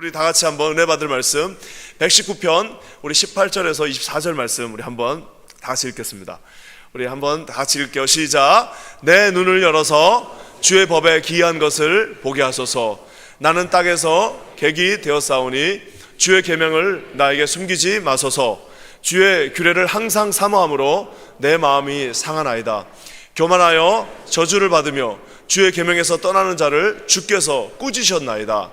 우리 다 같이 한번 은혜 받을 말씀 119편 우리 18절에서 24절 말씀 우리 한번 다 같이 읽겠습니다. 우리 한번 다 같이 읽게요. 시작. 내 눈을 열어서 주의 법에 기이한 것을 보게 하소서. 나는 땅에서 객이 되었사오니 주의 계명을 나에게 숨기지 마소서. 주의 규례를 항상 사모함으로 내 마음이 상하나이다. 교만하여 저주를 받으며 주의 계명에서 떠나는 자를 주께서 꾸짖으셨나이다.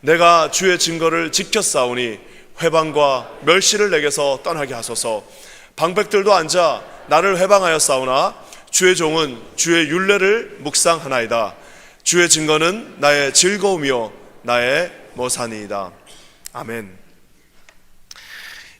내가 주의 증거를 지켰사오니 회방과 멸시를 내게서 떠나게 하소서. 방백들도 앉아 나를 회방하였사오나 주의 종은 주의 윤례를 묵상하나이다. 주의 증거는 나의 즐거움이요 나의 모산이이다. 아멘.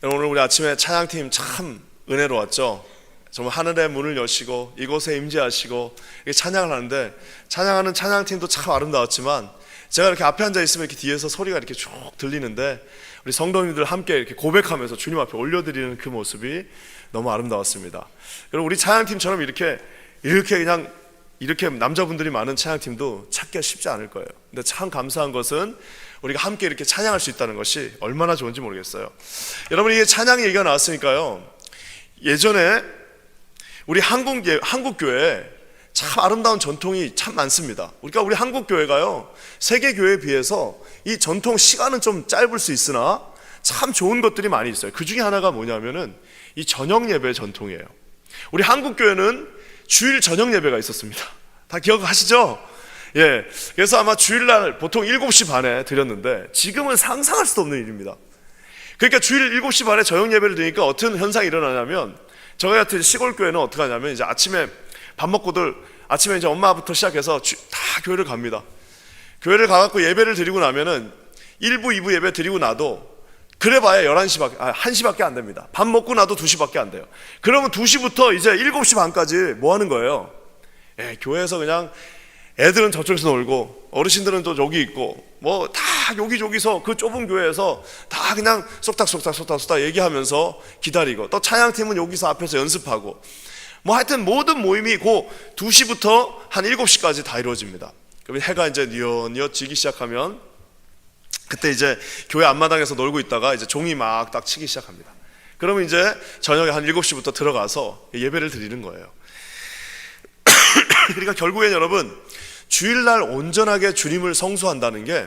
오늘 우리 아침에 찬양팀 참 은혜로웠죠. 정말 하늘의 문을 여시고 이곳에 임재하시고 찬양을 하는데 찬양하는 찬양팀도 참 아름다웠지만 제가 이렇게 앞에 앉아 있으면 이렇게 뒤에서 소리가 이렇게 쭉 들리는데 우리 성도님들 함께 이렇게 고백하면서 주님 앞에 올려드리는 그 모습이 너무 아름다웠습니다. 여러분 우리 찬양팀처럼 이렇게 이렇게 그냥 이렇게 남자분들이 많은 찬양팀도 찾기가 쉽지 않을 거예요. 근데 참 감사한 것은 우리가 함께 이렇게 찬양할 수 있다는 것이 얼마나 좋은지 모르겠어요. 여러분 이게 찬양 얘기가 나왔으니까요. 예전에 우리 한국 예, 한국 교회 참 아름다운 전통이 참 많습니다. 그러니까 우리 한국 교회가요 세계 교회에 비해서 이 전통 시간은 좀 짧을 수 있으나 참 좋은 것들이 많이 있어요. 그 중에 하나가 뭐냐면은 이 저녁 예배 전통이에요. 우리 한국 교회는 주일 저녁 예배가 있었습니다. 다 기억하시죠? 예. 그래서 아마 주일날 보통 7시 반에 드렸는데 지금은 상상할 수도 없는 일입니다. 그러니까 주일 7시 반에 저녁 예배를 드리니까 어떤 현상이 일어나냐면 저희 같은 시골 교회는 어떻게 하냐면 이제 아침에 밥 먹고들 아침에 이제 엄마부터 시작해서 주- 다 교회를 갑니다. 교회를 가갖고 예배를 드리고 나면은 1부, 2부 예배 드리고 나도 그래봐야 11시밖에, 아, 1시밖에 안 됩니다. 밥 먹고 나도 2시밖에 안 돼요. 그러면 2시부터 이제 7시 반까지 뭐 하는 거예요? 예, 교회에서 그냥 애들은 저쪽에서 놀고 어르신들은 또 여기 있고 뭐 다 여기저기서 그 좁은 교회에서 다 그냥 쏙닥쏙닥 쏙닥쏙닥 얘기하면서 기다리고 또 찬양팀은 여기서 앞에서 연습하고 뭐 하여튼 모든 모임이 그 2시부터 한 7시까지 다 이루어집니다. 그러면 해가 이제 뉘엿뉘엿 지기 시작하면 그때 이제 교회 앞마당에서 놀고 있다가 이제 종이 막 딱 치기 시작합니다. 그러면 이제 저녁에 한 7시부터 들어가서 예배를 드리는 거예요. 그러니까 결국엔 여러분 주일날 온전하게 주님을 성수한다는 게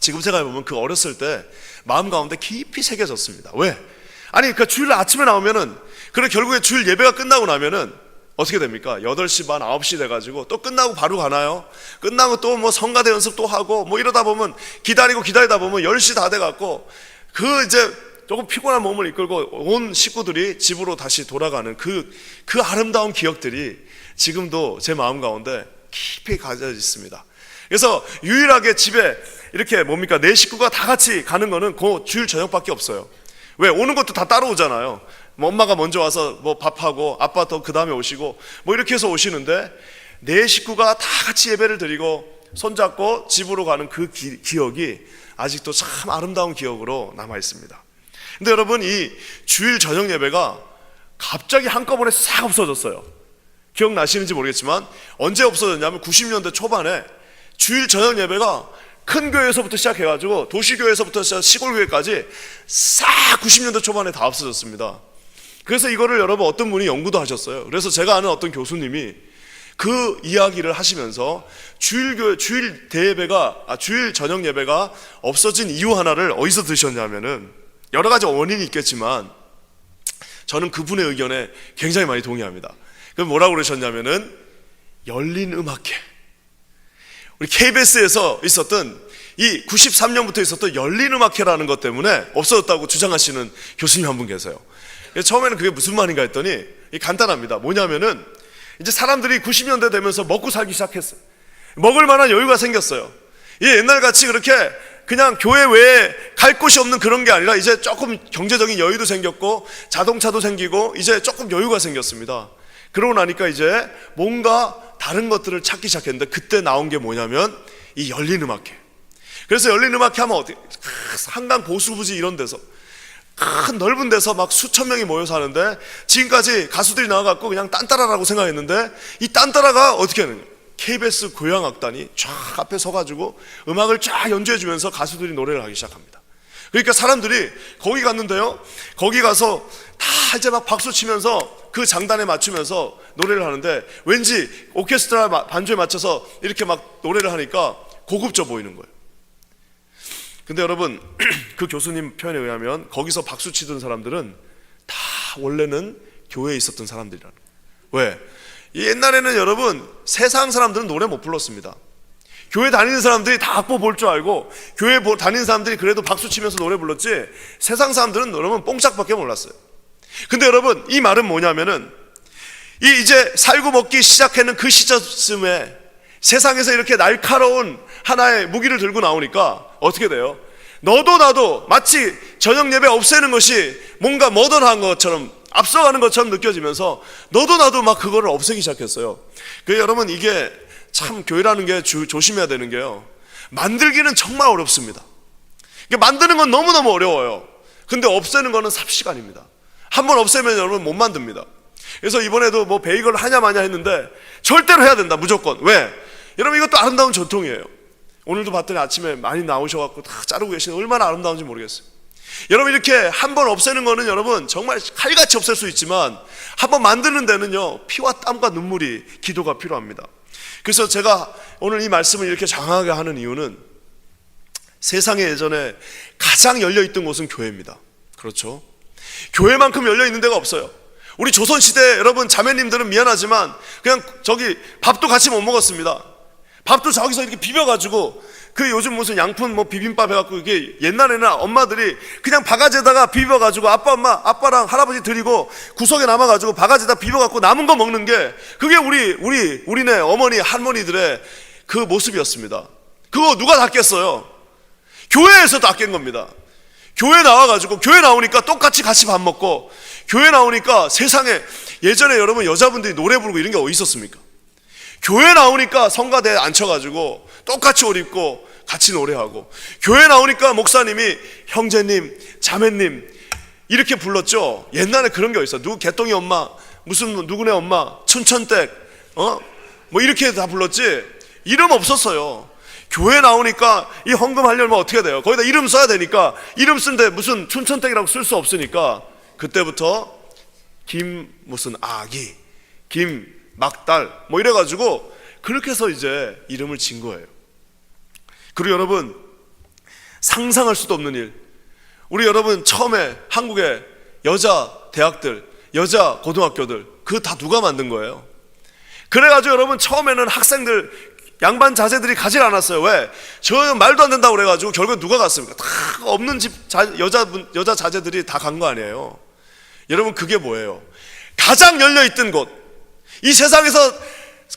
지금 생각해 보면 그 어렸을 때 마음 가운데 깊이 새겨졌습니다. 왜? 아니 그 주일날 아침에 나오면은 그래 결국에 주일 예배가 끝나고 나면은 어떻게 됩니까? 8시 반, 9시 돼가지고 또 끝나고 바로 가나요? 끝나고 또 뭐 성가대 연습 또 하고 뭐 이러다 보면 기다리고 기다리다 보면 10시 다 돼갖고 그 이제 조금 피곤한 몸을 이끌고 온 식구들이 집으로 다시 돌아가는 그, 그 아름다운 기억들이 지금도 제 마음 가운데 깊이 가져 있습니다. 그래서 유일하게 집에 이렇게 뭡니까 내 식구가 다 같이 가는 거는 그 주일 저녁밖에 없어요. 왜 오는 것도 다 따라오잖아요. 뭐 엄마가 먼저 와서 뭐 밥하고 아빠 또그 다음에 오시고 뭐 이렇게 해서 오시는데 내 식구가 다 같이 예배를 드리고 손잡고 집으로 가는 그 기, 기억이 아직도 참 아름다운 기억으로 남아 있습니다. 근데 여러분 이 주일 저녁 예배가 갑자기 한꺼번에 싹 없어졌어요. 기억나시는지 모르겠지만 언제 없어졌냐면 90년대 초반에 주일 저녁 예배가 큰 교회에서부터 시작해가지고 도시교회에서부터 시골교회까지 싹 90년대 초반에 다 없어졌습니다. 그래서 이거를 여러분 어떤 분이 연구도 하셨어요. 그래서 제가 아는 어떤 교수님이 그 이야기를 하시면서 주일 교 주일 대예배가 아, 주일 저녁 예배가 없어진 이유 하나를 어디서 드셨냐면은 여러 가지 원인이 있겠지만 저는 그분의 의견에 굉장히 많이 동의합니다. 그 뭐라고 그러셨냐면은 열린 음악회. 우리 KBS에서 있었던 이 93년부터 있었던 열린 음악회라는 것 때문에 없어졌다고 주장하시는 교수님 한 분 계세요. 그래서 처음에는 그게 무슨 말인가 했더니 이 간단합니다. 뭐냐면은 이제 사람들이 90년대 되면서 먹고 살기 시작했어요. 먹을 만한 여유가 생겼어요. 이 옛날 같이 그렇게 그냥 교회 외에 갈 곳이 없는 그런 게 아니라 이제 조금 경제적인 여유도 생겼고 자동차도 생기고 이제 조금 여유가 생겼습니다. 그러고 나니까 이제 뭔가 다른 것들을 찾기 시작했는데 그때 나온 게 뭐냐면 이 열린 음악회. 그래서 열린 음악회 하면 어디 한강 보수부지 이런 데서 큰 넓은 데서 막 수천 명이 모여서 하는데 지금까지 가수들이 나와갖고 그냥 딴따라라고 생각했는데 이 딴따라가 어떻게 하느냐 KBS 고향악단이 쫙 앞에 서가지고 음악을 쫙 연주해주면서 가수들이 노래를 하기 시작합니다. 그러니까 사람들이 거기 갔는데요. 거기 가서 다 이제 막 박수 치면서 그 장단에 맞추면서 노래를 하는데 왠지 오케스트라 마- 반주에 맞춰서 이렇게 막 노래를 하니까 고급져 보이는 거예요. 근데 여러분 그 교수님 표현에 의하면 거기서 박수 치던 사람들은 다 원래는 교회에 있었던 사람들이라는. 왜? 이 옛날에는 여러분 세상 사람들은 노래 못 불렀습니다. 교회 다니는 사람들이 다 악보 볼 줄 알고 교회 보- 다니는 사람들이 그래도 박수 치면서 노래 불렀지 세상 사람들은 여러분 뽕짝밖에 몰랐어요. 근데 여러분 이 말은 뭐냐면은 이 이제 살고 먹기 시작하는 그 시점에 세상에서 이렇게 날카로운 하나의 무기를 들고 나오니까 어떻게 돼요? 너도 나도 마치 저녁 예배 없애는 것이 뭔가 머던한 것처럼 앞서가는 것처럼 느껴지면서 너도 나도 막 그거를 없애기 시작했어요. 그 여러분 이게 참 교회라는 게 주- 조심해야 되는 게요. 만들기는 정말 어렵습니다. 만드는 건 너무너무 어려워요. 근데 없애는 거는 삽시간입니다. 한 번 없애면 여러분 못 만듭니다. 그래서 이번에도 뭐 베이글 하냐 마냐 했는데 절대로 해야 된다 무조건 왜? 여러분 이것도 아름다운 전통이에요. 오늘도 봤더니 아침에 많이 나오셔갖고 다 자르고 계시는 얼마나 아름다운지 모르겠어요. 여러분 이렇게 한 번 없애는 거는 여러분 정말 칼같이 없앨 수 있지만 한 번 만드는 데는요 피와 땀과 눈물이 기도가 필요합니다. 그래서 제가 오늘 이 말씀을 이렇게 장하게 하는 이유는 세상에 예전에 가장 열려 있던 곳은 교회입니다. 그렇죠? 교회만큼 열려 있는 데가 없어요. 우리 조선 시대 여러분 자매님들은 미안하지만 그냥 저기 밥도 같이 못 먹었습니다. 밥도 저기서 이렇게 비벼가지고 그 요즘 무슨 양푼 뭐 비빔밥 해갖고 이게 옛날에는 엄마들이 그냥 바가지에다가 비벼가지고 아빠 엄마 아빠랑 할아버지 드리고 구석에 남아가지고 바가지에다 비벼갖고 남은 거 먹는 게 그게 우리 우리 우리네 어머니 할머니들의 그 모습이었습니다. 그거 누가 닦겠어요? 교회에서 닦인 겁니다. 교회 나와가지고 교회 나오니까 똑같이 같이 밥 먹고 교회 나오니까 세상에 예전에 여러분 여자분들이 노래 부르고 이런 게 어디 있었습니까? 교회 나오니까 성가대에 앉혀가지고 똑같이 옷 입고 같이 노래하고 교회 나오니까 목사님이 형제님 자매님 이렇게 불렀죠. 옛날에 그런 게 있어. 누구 개똥이 엄마 무슨 누구네 엄마 춘천댁 어 뭐 이렇게 다 불렀지 이름 없었어요. 교회 나오니까 이 헌금 하려면 어떻게 돼요? 거기다 이름 써야 되니까 이름 쓴데 무슨 춘천댁이라고 쓸 수 없으니까 그때부터 김 무슨 아기 김 막달 뭐 이래가지고 그렇게 해서 이제 이름을 진 거예요. 그리고 여러분 상상할 수도 없는 일. 우리 여러분 처음에 한국의 여자 대학들, 여자 고등학교들 그 다 누가 만든 거예요? 그래가지고 여러분 처음에는 학생들 양반 자제들이 가지 않았어요. 왜? 저 말도 안 된다고 그래가지고 결국에 누가 갔습니까? 다 없는 집 자, 여자분 여자 자제들이 다 간 거 아니에요. 여러분 그게 뭐예요? 가장 열려 있던 곳, 이 세상에서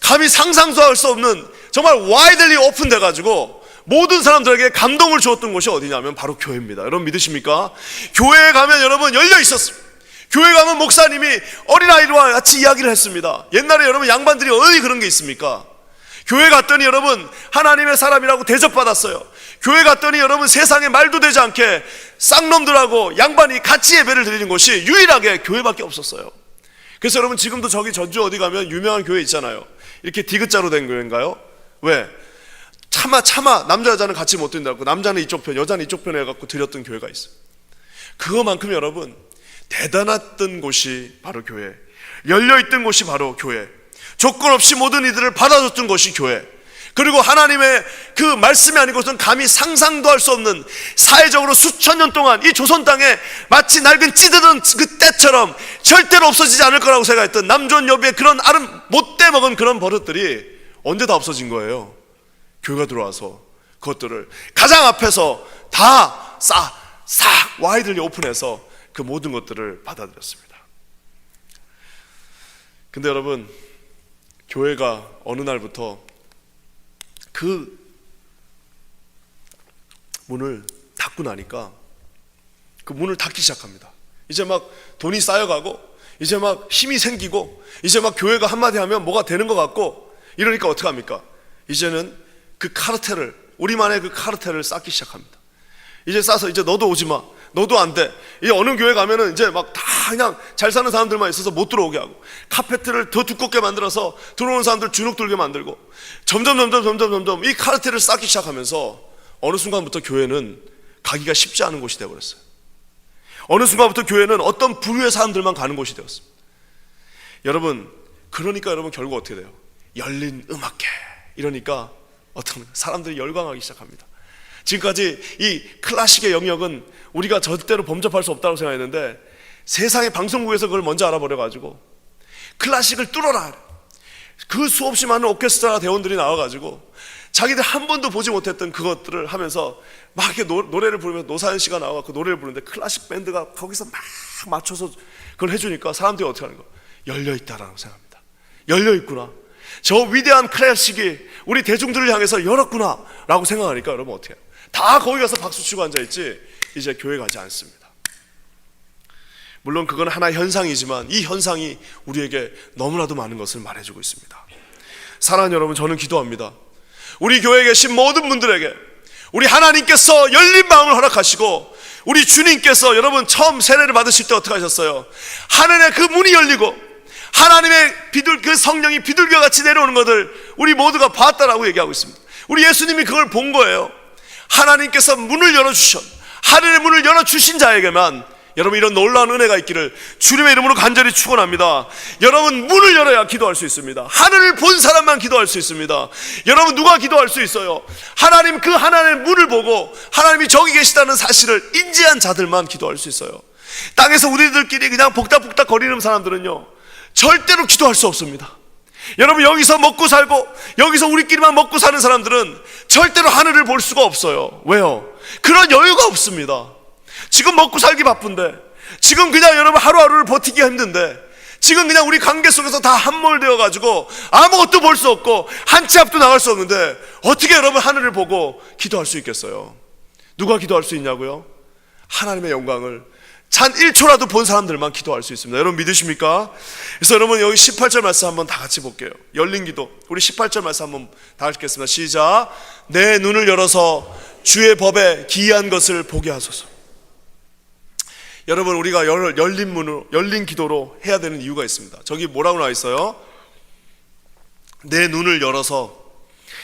감히 상상도 할 수 없는 정말 와이들리 오픈돼 가지고 모든 사람들에게 감동을 주었던 곳이 어디냐면 바로 교회입니다. 여러분 믿으십니까? 교회에 가면 여러분 열려 있었습니다. 교회 가면 목사님이 어린아이와 같이 이야기를 했습니다. 옛날에 여러분 양반들이 어디 그런 게 있습니까? 교회 갔더니 여러분 하나님의 사람이라고 대접받았어요. 교회 갔더니 여러분 세상에 말도 되지 않게 쌍놈들하고 양반이 같이 예배를 드리는 곳이 유일하게 교회밖에 없었어요. 그래서 여러분 지금도 저기 전주 어디 가면 유명한 교회 있잖아요. 이렇게 디귿자로 된 교회인가요? 왜? 차마 차마 남자 여자는 같이 못 드린다고 남자는 이쪽 편 여자는 이쪽 편 해갖고 드렸던 교회가 있어요. 그거만큼 여러분 대단했던 곳이 바로 교회 열려 있던 곳이 바로 교회 조건 없이 모든 이들을 받아줬던 것이 교회 그리고 하나님의 그 말씀이 아니고선 감히 상상도 할 수 없는 사회적으로 수천 년 동안 이 조선 땅에 마치 낡은 찌드던 그 때처럼 절대로 없어지지 않을 거라고 생각했던 남존 여비의 그런 아름 못돼 먹은 그런 버릇들이 언제 다 없어진 거예요 교회가 들어와서 그것들을 가장 앞에서 다 싹, 싹 와이들리 오픈해서 그 모든 것들을 받아들였습니다. 근데 여러분, 교회가 어느 날부터 그 문을 닫고 나니까 그 문을 닫기 시작합니다. 이제 막 돈이 쌓여가고, 이제 막 힘이 생기고, 이제 막 교회가 한마디 하면 뭐가 되는 것 같고, 이러니까 어떡합니까? 이제는 그 카르텔을, 우리만의 그 카르텔을 쌓기 시작합니다. 이제 싸서 이제 너도 오지 마. 너도 안 돼. 이 어느 교회 가면은 이제 막 다 그냥 잘 사는 사람들만 있어서 못 들어오게 하고 카페트를 더 두껍게 만들어서 들어오는 사람들 주눅 들게 만들고 점점 점점 점점 점점 이 카르텔을 쌓기 시작하면서 어느 순간부터 교회는 가기가 쉽지 않은 곳이 되어버렸어요. 어느 순간부터 교회는 어떤 부류의 사람들만 가는 곳이 되었습니다. 여러분, 그러니까 여러분 결국 어떻게 돼요? 열린 음악회 이러니까 어떤 사람들이 열광하기 시작합니다. 지금까지 이 클래식의 영역은 우리가 절대로 범접할 수 없다고 생각했는데 세상의 방송국에서 그걸 먼저 알아버려 가지고 클래식을 뚫어라. 그 수없이 많은 오케스트라 대원들이 나와가지고 자기들 한 번도 보지 못했던 그것들을 하면서 막 이렇게 노, 노래를 부르면서 노사연 씨가 나와서 그 노래를 부르는데 클래식 밴드가 거기서 막 맞춰서 그걸 해주니까 사람들이 어떻게 하는 거? 열려 있다라고 생각합니다. 열려 있구나. 저 위대한 클래식이 우리 대중들을 향해서 열었구나 라고 생각하니까 여러분 어떻게 해요? 다 거기 가서 박수 치고 앉아 있지 이제 교회 가지 않습니다. 물론 그건 하나의 현상이지만 이 현상이 우리에게 너무나도 많은 것을 말해주고 있습니다. 사랑하는 여러분, 저는 기도합니다. 우리 교회에 계신 모든 분들에게 우리 하나님께서 열린 마음을 허락하시고 우리 주님께서 여러분 처음 세례를 받으실 때 어떻게 하셨어요? 하늘의 그 문이 열리고 하나님의 비둘 그 성령이 비둘기와 같이 내려오는 것을 우리 모두가 봤다라고 얘기하고 있습니다. 우리 예수님이 그걸 본 거예요. 하나님께서 문을 열어 주셨. 하늘의 문을 열어 주신 자에게만 여러분 이런 놀라운 은혜가 있기를 주님의 이름으로 간절히 축원합니다. 여러분 문을 열어야 기도할 수 있습니다. 하늘을 본 사람만 기도할 수 있습니다. 여러분 누가 기도할 수 있어요? 하나님 그 하나님의 문을 보고 하나님이 저기 계시다는 사실을 인지한 자들만 기도할 수 있어요. 땅에서 우리들끼리 그냥 복닥복닥 거리는 사람들은요. 절대로 기도할 수 없습니다. 여러분 여기서 먹고 살고 여기서 우리끼리만 먹고 사는 사람들은 절대로 하늘을 볼 수가 없어요. 왜요? 그런 여유가 없습니다. 지금 먹고 살기 바쁜데 지금 그냥 여러분 하루하루를 버티기가 힘든데 지금 그냥 우리 관계 속에서 다 함몰되어 가지고 아무것도 볼 수 없고 한 치 앞도 나갈 수 없는데 어떻게 여러분 하늘을 보고 기도할 수 있겠어요? 누가 기도할 수 있냐고요? 하나님의 영광을 잔 1초라도 본 사람들만 기도할 수 있습니다. 여러분 믿으십니까? 그래서 여러분 여기 18절 말씀 한번 다 같이 볼게요. 열린 기도. 우리 18절 말씀 한번 다 읽겠습니다. 시작. 내 눈을 열어서 주의 법에 기이한 것을 보게 하소서. 여러분 우리가 열, 열린 문으로 열린 기도로 해야 되는 이유가 있습니다. 저기 뭐라고 나와 있어요? 내 눈을 열어서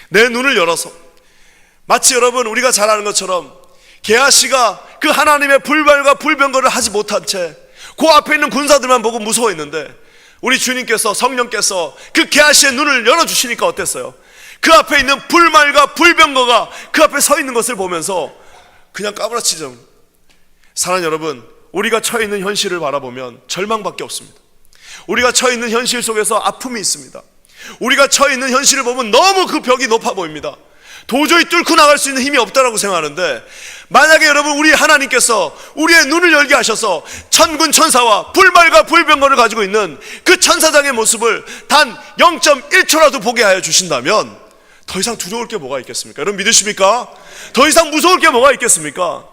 내 눈을 열어서 마치 여러분 우리가 잘 아는 것처럼 게하시가 그 하나님의 불발과 불병거를 하지 못한 채 그 앞에 있는 군사들만 보고 무서워했는데 우리 주님께서 성령께서 그 게하시의 눈을 열어 주시니까 어땠어요? 그 앞에 있는 불말과 불병거가 그 앞에 서 있는 것을 보면서 그냥 까부라치죠. 사랑 여러분, 우리가 처해 있는 현실을 바라보면 절망밖에 없습니다. 우리가 처해 있는 현실 속에서 아픔이 있습니다. 우리가 처해 있는 현실을 보면 너무 그 벽이 높아 보입니다. 도저히 뚫고 나갈 수 있는 힘이 없다라고 생각하는데 만약에 여러분 우리 하나님께서 우리의 눈을 열게 하셔서 천군 천사와 불말과 불병거를 가지고 있는 그 천사장의 모습을 단 0.1초라도 보게 하여 주신다면 더 이상 두려울 게 뭐가 있겠습니까? 여러분 믿으십니까? 더 이상 무서울 게 뭐가 있겠습니까?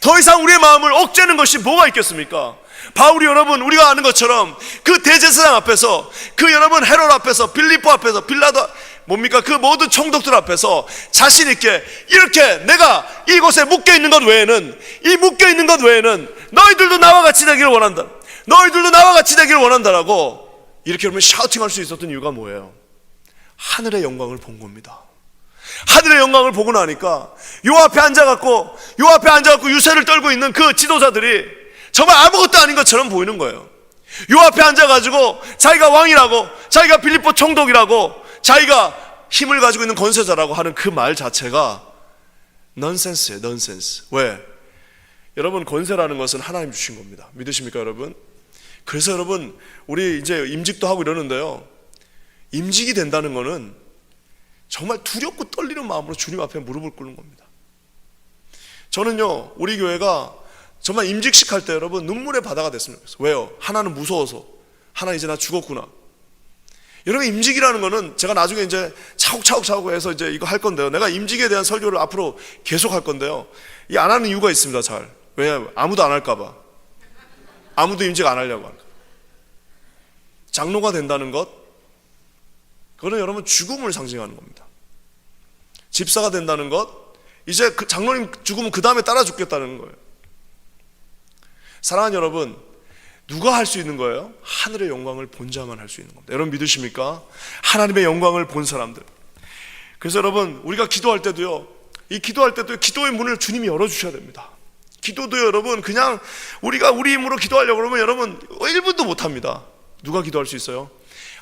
더 이상 우리의 마음을 억제는 것이 뭐가 있겠습니까? 바울이 여러분 우리가 아는 것처럼 그 대제사장 앞에서 그 여러분 헤롯 앞에서 빌리포 앞에서 빌라도 뭡니까 그 모든 총독들 앞에서 자신 있게 이렇게 내가 이곳에 묶여 있는 것 외에는 이 묶여 있는 것 외에는 너희들도 나와 같이 되기를 원한다. 너희들도 나와 같이 되기를 원한다라고 이렇게 여러분 샤우팅할 수 있었던 이유가 뭐예요? 하늘의 영광을 본 겁니다. 하늘의 영광을 보고 나니까 요 앞에 앉아갖고 요 앞에 앉아갖고 유세를 떨고 있는 그 지도자들이 정말 아무것도 아닌 것처럼 보이는 거예요. 요 앞에 앉아가지고 자기가 왕이라고 자기가 빌립보 총독이라고 자기가 힘을 가지고 있는 권세자라고 하는 그 말 자체가 넌센스예요 넌센스 왜? 여러분 권세라는 것은 하나님 주신 겁니다 믿으십니까 여러분? 그래서 여러분 우리 이제 임직도 하고 이러는데요 임직이 된다는 것은 정말 두렵고 떨리는 마음으로 주님 앞에 무릎을 꿇는 겁니다. 저는요, 우리 교회가 정말 임직식 할 때 여러분 눈물의 바다가 됐으면 좋겠어요. 왜요? 하나는 무서워서. 하나 이제 나 죽었구나. 여러분 임직이라는 거는 제가 나중에 이제 차곡차곡차곡 해서 이제 이거 할 건데요. 내가 임직에 대한 설교를 앞으로 계속 할 건데요. 이 안 하는 이유가 있습니다. 잘. 왜냐하면 아무도 안 할까 봐. 아무도 임직 안 하려고 할까. 장로가 된다는 것 그거는 여러분 죽음을 상징하는 겁니다. 집사가 된다는 것, 이제 그 장로님 죽으면 그 다음에 따라 죽겠다는 거예요. 사랑하는 여러분, 누가 할 수 있는 거예요? 하늘의 영광을 본 자만 할 수 있는 겁니다. 여러분 믿으십니까? 하나님의 영광을 본 사람들. 그래서 여러분, 우리가 기도할 때도요, 이 기도할 때도 기도의 문을 주님이 열어 주셔야 됩니다. 기도도 여러분, 그냥 우리가 우리 힘으로 기도하려고 그러면 여러분, 1분도 못 합니다. 누가 기도할 수 있어요?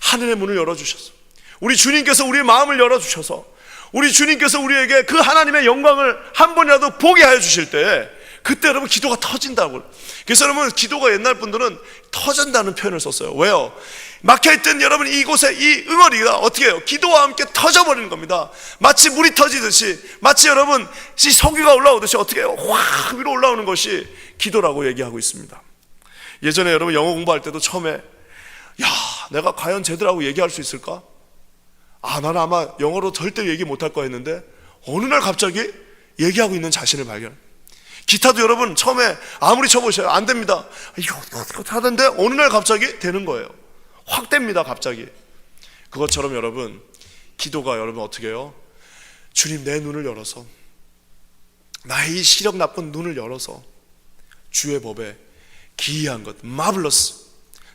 하늘의 문을 열어 주셔서. 우리 주님께서 우리의 마음을 열어 주셔서, 우리 주님께서 우리에게 그 하나님의 영광을 한 번이라도 보게 하여 주실 때, 그때 여러분 기도가 터진다고. 그래서 여러분 기도가 옛날 분들은 터진다는 표현을 썼어요. 왜요? 막혀있던 여러분 이곳에 이 응어리가 어떻게 해요? 기도와 함께 터져버리는 겁니다. 마치 물이 터지듯이, 마치 여러분 이 석유가 올라오듯이 어떻게 해요? 확 위로 올라오는 것이 기도라고 얘기하고 있습니다. 예전에 여러분 영어 공부할 때도 처음에 야, 내가 과연 제대로 얘기할 수 있을까? 아, 나는 아마 영어로 절대 얘기 못할 거 했는데 어느 날 갑자기 얘기하고 있는 자신을 발견. 기타도 여러분 처음에 아무리 쳐보셔요 안 됩니다. 이거 어떻게 하던데 어느 날 갑자기 되는 거예요. 확 됩니다 갑자기. 그것처럼 여러분 기도가 여러분 어떻게 해요? 주님 내 눈을 열어서 나의 이 시력 나쁜 눈을 열어서 주의 법에 기이한 것, 마블러스,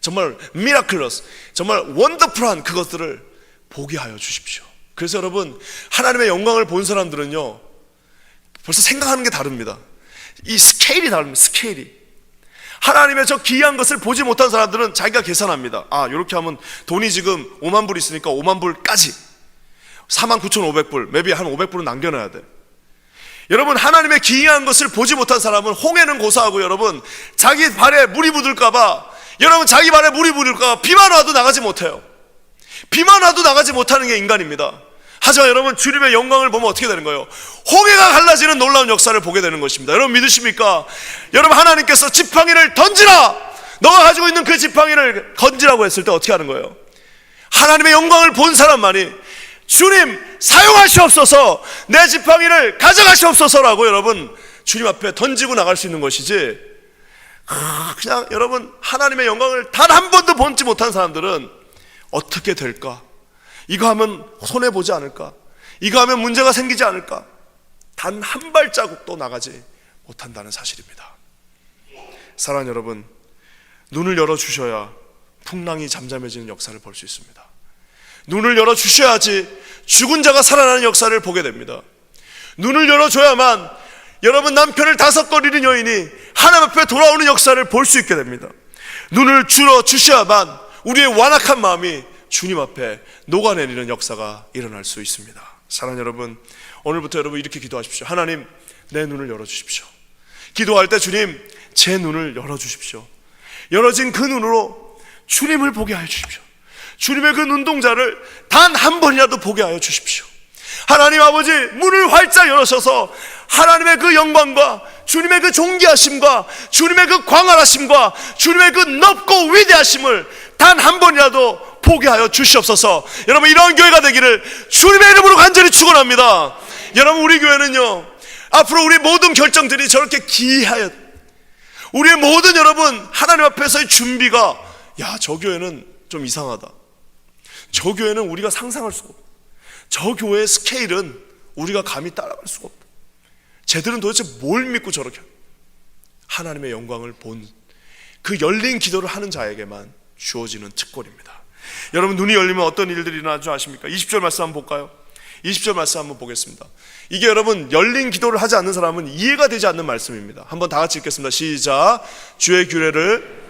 정말 미라클러스, 정말 원더풀한 그것들을 보게 하여 주십시오. 그래서 여러분 하나님의 영광을 본 사람들은요 벌써 생각하는 게 다릅니다. 이 스케일이 다릅니다. 스케일이. 하나님의 저 기이한 것을 보지 못한 사람들은 자기가 계산합니다. 아, 이렇게 하면 돈이 지금 5만 불 있으니까 5만 불까지 4만 9,500불, maybe 한 500불은 남겨놔야 돼. 여러분, 하나님의 기이한 것을 보지 못한 사람은 홍해는 고사하고 여러분, 자기 발에 물이 묻을까봐, 여러분, 자기 발에 물이 묻을까봐 비만 와도 나가지 못해요. 비만 와도 나가지 못하는 게 인간입니다. 하지만 여러분 주님의 영광을 보면 어떻게 되는 거예요? 홍해가 갈라지는 놀라운 역사를 보게 되는 것입니다. 여러분 믿으십니까? 여러분 하나님께서 지팡이를 던지라. 너가 가지고 있는 그 지팡이를 던지라고 했을 때 어떻게 하는 거예요? 하나님의 영광을 본 사람만이 주님 사용하시옵소서 내 지팡이를 가져가시옵소서라고 여러분 주님 앞에 던지고 나갈 수 있는 것이지 아, 그냥 여러분 하나님의 영광을 단 한 번도 본지 못한 사람들은 어떻게 될까? 이거 하면 손해보지 않을까? 이거 하면 문제가 생기지 않을까? 단 한 발자국도 나가지 못한다는 사실입니다. 사랑하는 여러분, 눈을 열어주셔야 풍랑이 잠잠해지는 역사를 볼 수 있습니다. 눈을 열어주셔야지 죽은 자가 살아나는 역사를 보게 됩니다. 눈을 열어줘야만 여러분 남편을 다섯거리는 여인이 하나님 앞에 돌아오는 역사를 볼 수 있게 됩니다. 눈을 줄어 주셔야만 우리의 완악한 마음이 주님 앞에 녹아내리는 역사가 일어날 수 있습니다. 사랑하는 여러분, 오늘부터 여러분 이렇게 기도하십시오. 하나님, 내 눈을 열어주십시오. 기도할 때 주님, 제 눈을 열어주십시오. 열어진 그 눈으로 주님을 보게 하여 주십시오. 주님의 그 눈동자를 단 한 번이라도 보게 하여 주십시오. 하나님 아버지, 문을 활짝 열으셔서 하나님의 그 영광과 주님의 그 존귀하심과 주님의 그 광활하심과 주님의 그 넓고 위대하심을 단 한 번이라도 보게 하여 주시옵소서. 여러분 이런 교회가 되기를 주님의 이름으로 간절히 축원합니다. 여러분 우리 교회는요. 앞으로 우리 모든 결정들이 저렇게 기이하여 우리의 모든 여러분 하나님 앞에서의 준비가 야, 저 교회는 좀 이상하다. 저 교회는 우리가 상상할 수가 없다. 저 교회의 스케일은 우리가 감히 따라갈 수가 없다. 쟤들은 도대체 뭘 믿고 저렇게 하나님의 영광을 본 그 열린 기도를 하는 자에게만 주어지는 특권입니다. 여러분 눈이 열리면 어떤 일들이 일어나는 줄 아십니까? 20절 말씀 한번 볼까요? 20절 말씀 한번 보겠습니다. 이게 여러분 열린 기도를 하지 않는 사람은 이해가 되지 않는 말씀입니다. 한번 다 같이 읽겠습니다. 시작. 주의 규례를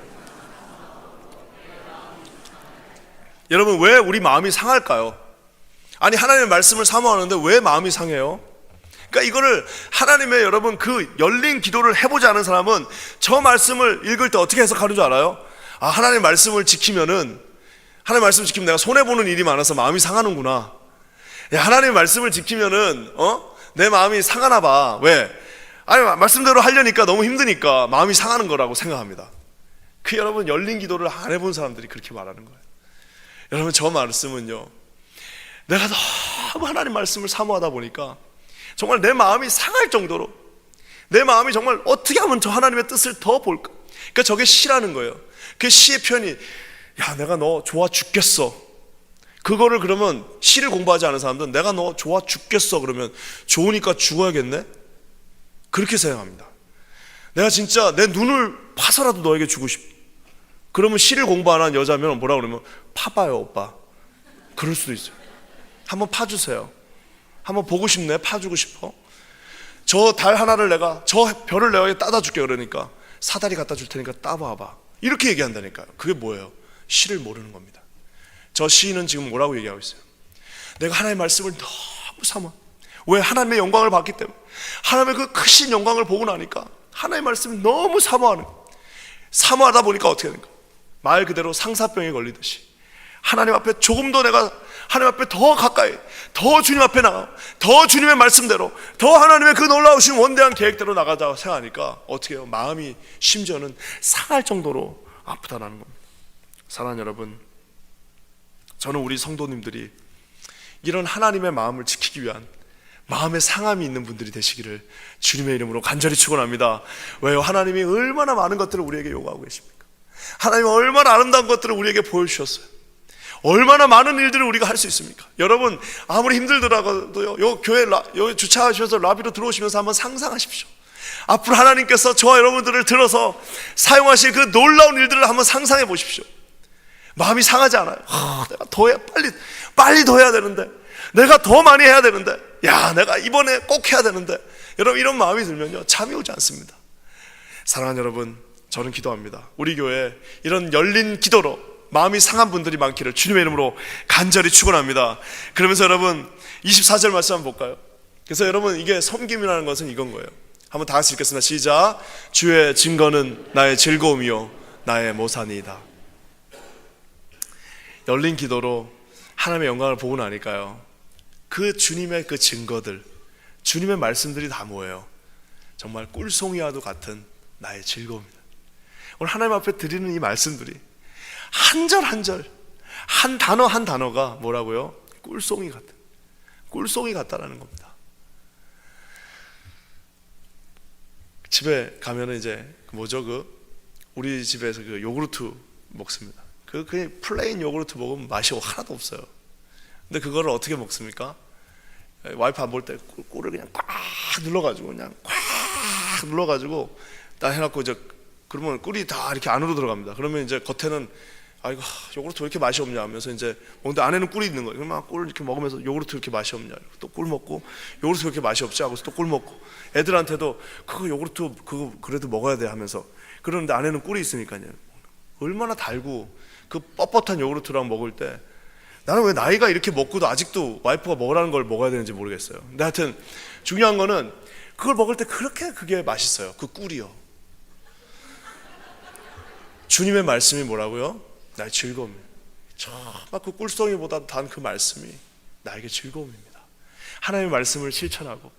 여러분 왜 우리 마음이 상할까요? 아니 하나님의 말씀을 사모하는데 왜 마음이 상해요? 그러니까 이거를 하나님의 여러분 그 열린 기도를 해보지 않은 사람은 저 말씀을 읽을 때 어떻게 해석하는 줄 알아요? 아 하나님의 말씀을 지키면은 하나님 말씀 지키면 내가 손해 보는 일이 많아서 마음이 상하는구나. 야, 하나님의 말씀을 지키면은 어? 내 마음이 상하나 봐. 왜? 아니 말씀대로 하려니까 너무 힘드니까 마음이 상하는 거라고 생각합니다. 그 여러분 열린 기도를 안 해본 사람들이 그렇게 말하는 거예요. 여러분 저 말씀은요. 내가 너무 하나님 말씀을 사모하다 보니까 정말 내 마음이 상할 정도로 내 마음이 정말 어떻게 하면 저 하나님의 뜻을 더 볼까? 그러니까 저게 시라는 거예요. 그 시의 편이 야 내가 너 좋아 죽겠어. 그거를 그러면 시를 공부하지 않은 사람들은 내가 너 좋아 죽겠어 그러면 좋으니까 죽어야겠네? 그렇게 생각합니다. 내가 진짜 내 눈을 파서라도 너에게 주고 싶. 그러면 시를 공부 안 한 여자면 뭐라 그러면 파봐요 오빠. 그럴 수도 있어요. 한번 파주세요. 한번 보고 싶네. 파주고 싶어. 저 달 하나를 내가 저 별을 내가 따다 줄게 그러니까 사다리 갖다 줄 테니까 따봐봐. 이렇게 얘기한다니까요. 그게 뭐예요? 시를 모르는 겁니다. 저 시인은 지금 뭐라고 얘기하고 있어요? 내가 하나님의 말씀을 너무 삼아. 왜 하나님의 영광을 봤기 때문에 하나님의 그 크신 영광을 보고 나니까 하나님의 말씀을 너무 사모하는. 사모하다 보니까 어떻게 되는가? 말 그대로 상사병에 걸리듯이 하나님 앞에 조금 더 내가 하나님 앞에 더 가까이 더 주님 앞에 나가 더 주님의 말씀대로 더 하나님의 그 놀라우신 원대한 계획대로 나가자 생각하니까 어떻게 해요? 마음이 심지어는 상할 정도로 아프다라는 겁니다. 사랑하는 여러분, 저는 우리 성도님들이 이런 하나님의 마음을 지키기 위한 마음의 상함이 있는 분들이 되시기를 주님의 이름으로 간절히 축원합니다. 왜요? 하나님이 얼마나 많은 것들을 우리에게 요구하고 계십니까? 하나님이 얼마나 아름다운 것들을 우리에게 보여주셨어요. 얼마나 많은 일들을 우리가 할 수 있습니까? 여러분 아무리 힘들더라도요. 요 교회 라, 여기 주차하셔서 라비로 들어오시면서 한번 상상하십시오. 앞으로 하나님께서 저와 여러분들을 들어서 사용하실 그 놀라운 일들을 한번 상상해 보십시오. 마음이 상하지 않아요. 아, 내가 더 해, 빨리 빨리 더 해야 되는데 내가 더 많이 해야 되는데 야 내가 이번에 꼭 해야 되는데 여러분 이런 마음이 들면요 잠이 오지 않습니다. 사랑하는 여러분 저는 기도합니다. 우리 교회 이런 열린 기도로 마음이 상한 분들이 많기를 주님의 이름으로 간절히 축원합니다. 그러면서 여러분 24절 말씀 한번 볼까요? 그래서 여러분 이게 섬김이라는 것은 이건 거예요. 한번 다 같이 읽겠습니다. 시작. 주의 증거는 나의 즐거움이요 나의 모산이다. 열린 기도로 하나님의 영광을 보고 나니까요. 그 주님의 그 증거들, 주님의 말씀들이 다 뭐예요? 정말 꿀송이와도 같은 나의 즐거움이다. 오늘 하나님 앞에 드리는 이 말씀들이 한 절 한 절, 한 단어 한 단어가 뭐라고요? 꿀송이 같은, 꿀송이 같다라는 겁니다. 집에 가면은 이제 그 뭐죠 그 우리 집에서 그 요구르트 먹습니다. 그 그냥 플레인 요구르트 먹으면 맛이 하나도 없어요. 근데 그거를 어떻게 먹습니까? 와이프 안 볼 때 꿀을 그냥 꽉 눌러가지고 그냥 꽉 눌러가지고 딱 해놓고 이제 그러면 꿀이 다 이렇게 안으로 들어갑니다. 그러면 이제 겉에는 아이고 요구르트 왜 이렇게 맛이 없냐 하면서 이제 먹는데 안에는 꿀이 있는 거예요. 그러면 꿀 이렇게 먹으면서 요구르트 왜 이렇게 맛이 없냐 또 꿀 먹고 요구르트 왜 이렇게 맛이 없지 하고서 또 꿀 먹고 애들한테도 그거 요구르트 그거 그래도 먹어야 돼 하면서 그러는데 안에는 꿀이 있으니까요. 얼마나 달고 그 뻣뻣한 요구르트랑 먹을 때 나는 왜 나이가 이렇게 먹고도 아직도 와이프가 먹으라는 걸 먹어야 되는지 모르겠어요. 근데 하여튼 중요한 거는 그걸 먹을 때 그렇게 그게 맛있어요. 그 꿀이요. 주님의 말씀이 뭐라고요? 나의 즐거움이에요. 정말 그 꿀송이보다 단 그 말씀이 나에게 즐거움입니다. 하나님의 말씀을 실천하고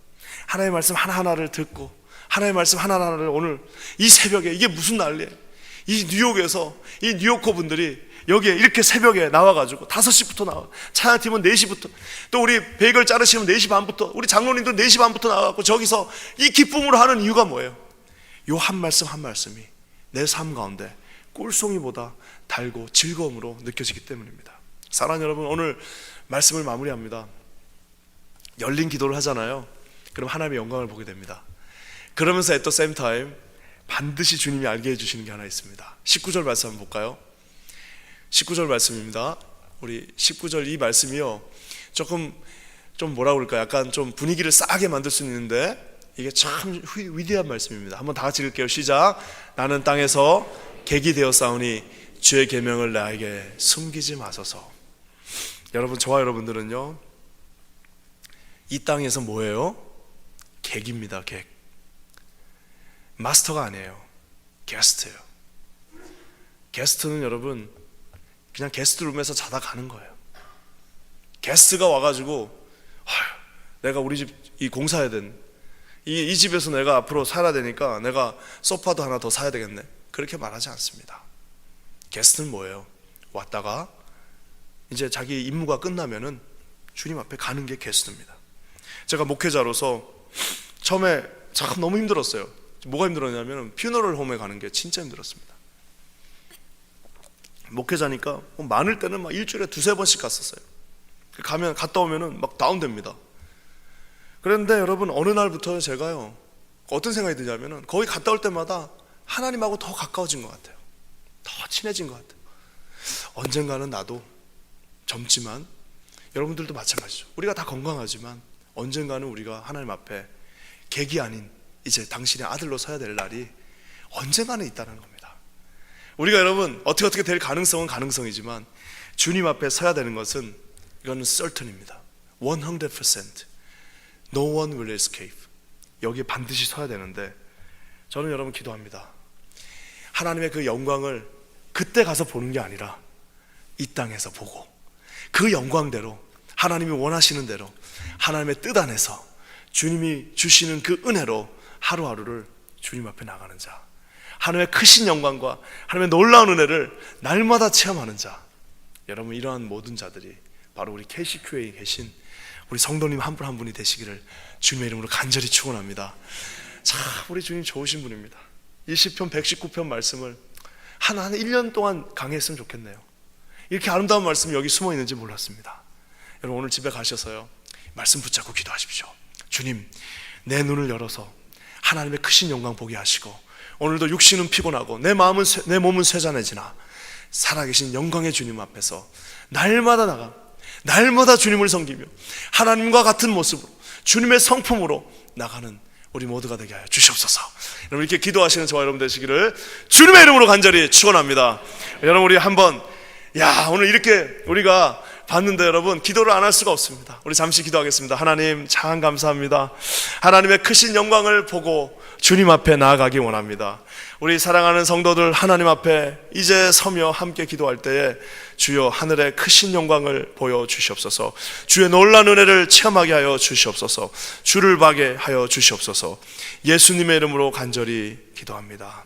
하나님의 말씀 하나하나를 듣고 하나님의 말씀 하나하나를 오늘 이 새벽에 이게 무슨 난리예요? 이 뉴욕에서 이 뉴요커 분들이 여기에 이렇게 새벽에 나와가지고 5시부터 나와. 찬양팀은 4시부터. 또 우리 베이글 자르시면 4시 반부터. 우리 장로님도 4시 반부터 나와갖고 저기서 이 기쁨으로 하는 이유가 뭐예요? 요 한 말씀 한 말씀이 내 삶 가운데 꿀송이보다 달고 즐거움으로 느껴지기 때문입니다. 사랑하는 여러분, 오늘 말씀을 마무리합니다. 열린 기도를 하잖아요. 그럼 하나님의 영광을 보게 됩니다. 그러면서 same time 반드시 주님이 알게 해주시는 게 하나 있습니다. 19절 말씀 한번 볼까요? 19절 말씀입니다. 우리 19절 이 말씀이요. 조금 좀 뭐라 그럴까? 약간 좀 분위기를 싸게 만들 수 있는데 이게 참 위대한 말씀입니다. 한번 다 같이 읽을게요. 시작. 나는 땅에서 객이 되어 싸우니 주의 계명을 나에게 숨기지 마소서. 여러분 저와 여러분들은요. 이 땅에서 뭐예요? 객입니다. 객. 마스터가 아니에요. 게스트예요. 게스트는 여러분 그냥 게스트룸에서 자다 가는 거예요. 게스트가 와가지고 아휴, 내가 우리 집 이 공사해야 된. 이, 이 집에서 내가 앞으로 살아야 되니까 내가 소파도 하나 더 사야 되겠네. 그렇게 말하지 않습니다. 게스트는 뭐예요? 왔다가 이제 자기 임무가 끝나면은 주님 앞에 가는 게 게스트입니다. 제가 목회자로서 처음에 참 너무 힘들었어요. 뭐가 힘들었냐면 퓨너럴 홈에 가는 게 진짜 힘들었습니다. 목회자니까 뭐 많을 때는 막 일주일에 두세 번씩 갔었어요. 가면 갔다 오면은 막 다운됩니다. 그런데 여러분 어느 날부터 제가요 어떤 생각이 드냐면은 거기 갔다 올 때마다 하나님하고 더 가까워진 것 같아요. 더 친해진 것 같아요. 언젠가는 나도 젊지만 여러분들도 마찬가지죠. 우리가 다 건강하지만 언젠가는 우리가 하나님 앞에 객이 아닌 이제 당신의 아들로 서야 될 날이 언젠가는 있다는 겁니다. 우리가 여러분 어떻게 어떻게 될 가능성은 가능성이지만 주님 앞에 서야 되는 것은 이거는 certain입니다. 100% No one will escape. 여기에 반드시 서야 되는데 저는 여러분 기도합니다. 하나님의 그 영광을 그때 가서 보는 게 아니라 이 땅에서 보고 그 영광대로 하나님이 원하시는 대로 하나님의 뜻 안에서 주님이 주시는 그 은혜로 하루하루를 주님 앞에 나가는 자 하나님의 크신 영광과 하나님의 놀라운 은혜를 날마다 체험하는 자 여러분 이러한 모든 자들이 바로 우리 KCQ에 계신 우리 성도님 한분한 분이 되시기를 주님의 이름으로 간절히 축원합니다. 참 우리 주님 좋으신 분입니다. 이 시편 119편 말씀을 한한 1년 동안 강의했으면 좋겠네요. 이렇게 아름다운 말씀이 여기 숨어 있는지 몰랐습니다. 여러분 오늘 집에 가셔서요. 말씀 붙잡고 기도하십시오. 주님, 내 눈을 열어서 하나님의 크신 영광 보게 하시고 오늘도 육신은 피곤하고 내 마음은 쇠- 내 몸은 쇠잔해지나 살아계신 영광의 주님 앞에서 날마다 나가 날마다 주님을 섬기며 하나님과 같은 모습으로 주님의 성품으로 나가는 우리 모두가 되게 하여 주시옵소서. 여러분 이렇게 기도하시는 저와 여러분 되시기를 주님의 이름으로 간절히 축원합니다. 여러분 우리 한번 야 오늘 이렇게 우리가 봤는데 여러분 기도를 안 할 수가 없습니다. 우리 잠시 기도하겠습니다. 하나님 참 감사합니다. 하나님의 크신 영광을 보고 주님 앞에 나아가기 원합니다. 우리 사랑하는 성도들 하나님 앞에 이제 서며 함께 기도할 때에 주여 하늘의 크신 영광을 보여 주시옵소서. 주의 놀란 은혜를 체험하게 하여 주시옵소서. 주를 봐게 하여 주시옵소서. 예수님의 이름으로 간절히 기도합니다.